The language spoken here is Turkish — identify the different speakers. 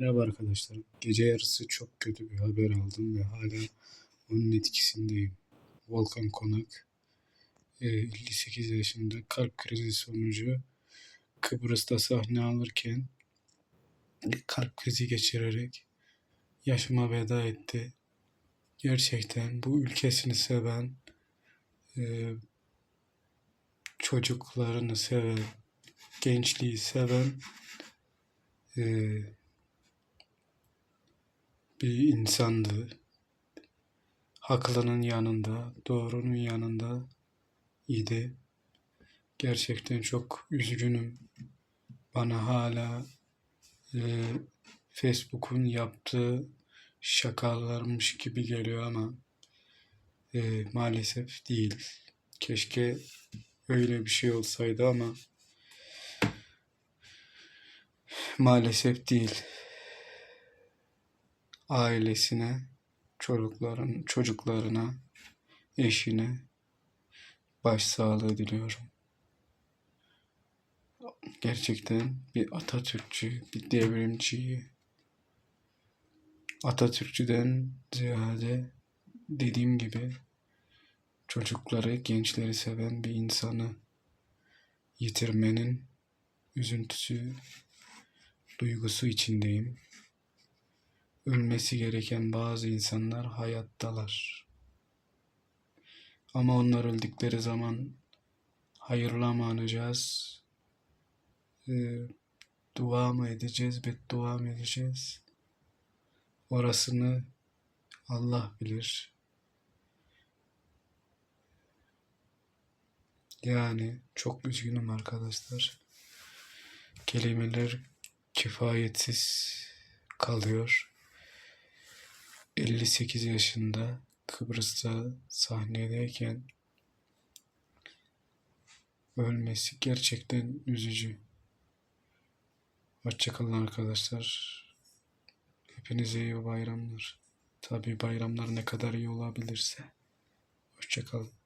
Speaker 1: Merhaba arkadaşlar. Gece yarısı çok kötü bir haber aldım ve hala onun etkisindeyim. Volkan Konak, e, 58 yaşında kalp krizi sonucu Kıbrıs'ta sahne alırken kalp krizi geçirerek yaşıma veda etti. Gerçekten bu ülkesini seven, e, çocuklarını seven, gençliği seven e, bir insandı. Haklının yanında, doğrunun yanında idi. Gerçekten çok üzgünüm. Bana hala e, Facebook'un yaptığı şakalarmış gibi geliyor ama e, maalesef değil. Keşke öyle bir şey olsaydı ama maalesef değil ailesine, çocukların, çocuklarına, eşine başsağlığı diliyorum. Gerçekten bir Atatürkçü, bir devrimci, Atatürkçüden ziyade dediğim gibi çocukları, gençleri seven bir insanı yitirmenin üzüntüsü, duygusu içindeyim ölmesi gereken bazı insanlar hayattalar. Ama onlar öldükleri zaman hayırla mı anacağız? Ee, dua mı edeceğiz, beddua mı edeceğiz? Orasını Allah bilir. Yani çok üzgünüm arkadaşlar. Kelimeler kifayetsiz kalıyor. 58 yaşında Kıbrıs'ta sahnedeyken ölmesi gerçekten üzücü. Hoşçakalın arkadaşlar. Hepinize iyi bayramlar. Tabi bayramlar ne kadar iyi olabilirse. Hoşçakalın.